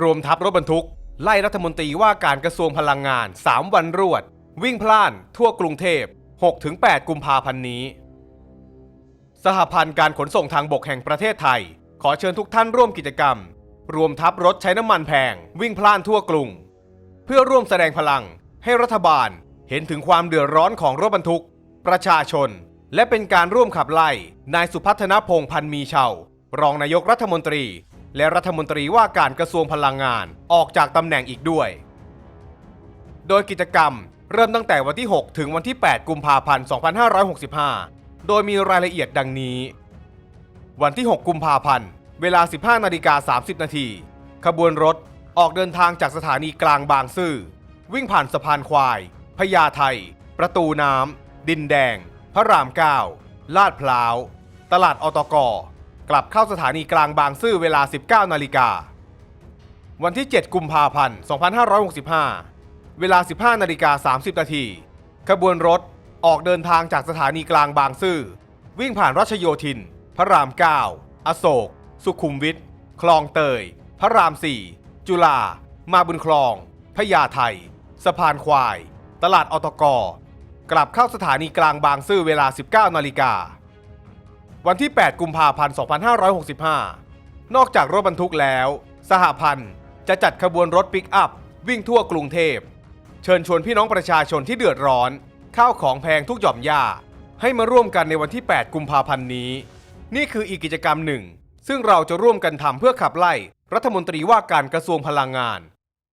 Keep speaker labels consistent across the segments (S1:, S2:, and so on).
S1: รวมทัพรถบรรทุก ไล่รัฐมนตรีว่าการกระทรวงพลังงาน 3 วันรวด วิ่งพล่าน ทั่วกรุงเทพ 6-8 กุมภาพันธ์นี้ สหพันธ์การขนส่งทางบกแห่งประเทศไทย ขอเชิญทุกท่านร่วมกิจกรรม รวมทัพรถใช้น้ำมันแพง วิ่งพล่านทั่วกรุง เพื่อร่วมแสดงพลัง ให้รัฐบาลเห็นถึงความเดือดร้อนของรถบรรทุก ประชาชน และเป็นการร่วมขับไล่นายสุพัฒนพงษ์พันมีเชารองนายกรัฐมนตรี และรัฐมนตรีว่าการกระทรวงพลังงานออกจากตำแหน่งอีกด้วย โดยกิจกรรมเริ่มตั้งแต่วันที่ 6 ถึงวันที่ 8 กุมภาพันธ์ 2565 โดยมีรายละเอียดดังนี้ วันที่ 6 กุมภาพันธ์ เวลา 15 นาฬิกา 30 นาทีขบวนรถออกเดินทางจากสถานีกลางบางซื่อ วิ่งผ่านสะพานควาย พญาไท ประตูน้ำ ดินแดง พระราม9ลาดพร้าว ตลาดอตก กลับเข้าสถานีกลางบางซื่อเวลา 19 นาฬิกา วันที่ 7 กุมภาพันธ์ 2565 เวลา 15 นาฬิกา 30 นาที ขบวนรถออกเดินทางจากสถานีกลางบางซื่อ วิ่งผ่านรัชโยธิน พระราม 9 อโศก สุขุมวิท คลองเตย พระราม 4 จุฬา มาบุญคลอง พญาไทสะพานควาย ตลาดอตก กลับเข้าสถานีกลางบางซื่อเวลา 19 นาฬิกา วันที่ 8 กุมภาพันธ์ 2565 นอกจากรถบรรทุกแล้ว สหพันธ์จะจัดขบวนรถปิกอัพ วิ่งทั่วกรุงเทพ เชิญชวนพี่น้องประชาชนที่เดือดร้อน ข้าวของแพงทุกหย่อมย่า ให้มาร่วมกันในวันที่ 8 กุมภาพันธ์นี้ นี่คืออีกกิจกรรมหนึ่ง ซึ่งเราจะร่วมกันทำเพื่อขับไล่ รัฐมนตรีว่าการกระทรวงพลังงาน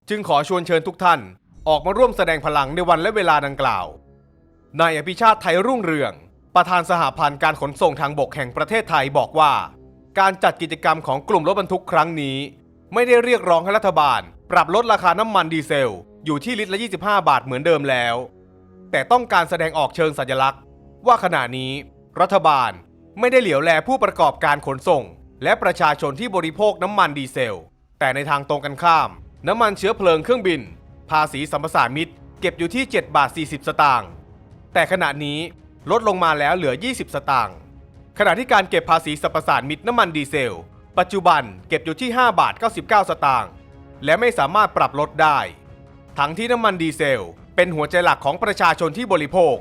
S1: จึงขอชวนเชิญทุกท่าน ออกมาร่วมแสดงพลังในวันและเวลาดังกล่าวนายอภิชาติไทยรุ่งเรือง ประธานสหพันธ์การขนส่งทางบกแห่งประเทศไทยบอกว่า การจัดกิจกรรมของกลุ่มรถบรรทุกครั้งนี้ ไม่ได้เรียกร้องให้รัฐบาล ปรับลดราคาน้ำมันดีเซล อยู่ที่ลิตรละ 25 บาทเหมือนเดิมแล้ว แต่ต้องการแสดงออกเชิงสัญลักษณ์ ว่าขณะนี้ รัฐบาลไม่ได้เหลียวแลผู้ประกอบการขนส่ง และประชาชนที่บริโภคน้ำมันดีเซล แต่ในทางตรงกันข้าม น้ำมันเชื้อเพลิงเครื่องบิน ภาษีสัมปทานมิตรเก็บอยู่ที่ 7 บาท 40 สตางค์แต่ขณะนี้ ลดลงมาแล้วเหลือ 20 สตางค์ ขณะที่การเก็บภาษีสรรพสานมิตรน้ำมันดีเซล ปัจจุบันเก็บอยู่ที่ 5 บาท 99 สตางค์ และไม่สามารถปรับลดได้ ทั้งที่น้ำมันดีเซล เป็นหัวใจหลักของประชาชนที่บริโภค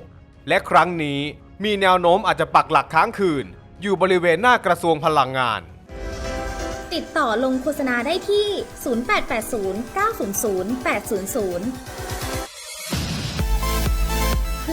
S1: และครั้งนี้มีแนวโน้มอาจจะปักหลักค้างคืน อยู่บริเวณหน้ากระทรวงพลังงาน
S2: ติดต่อลงโฆษณาได้ที่ 0880 900 800เ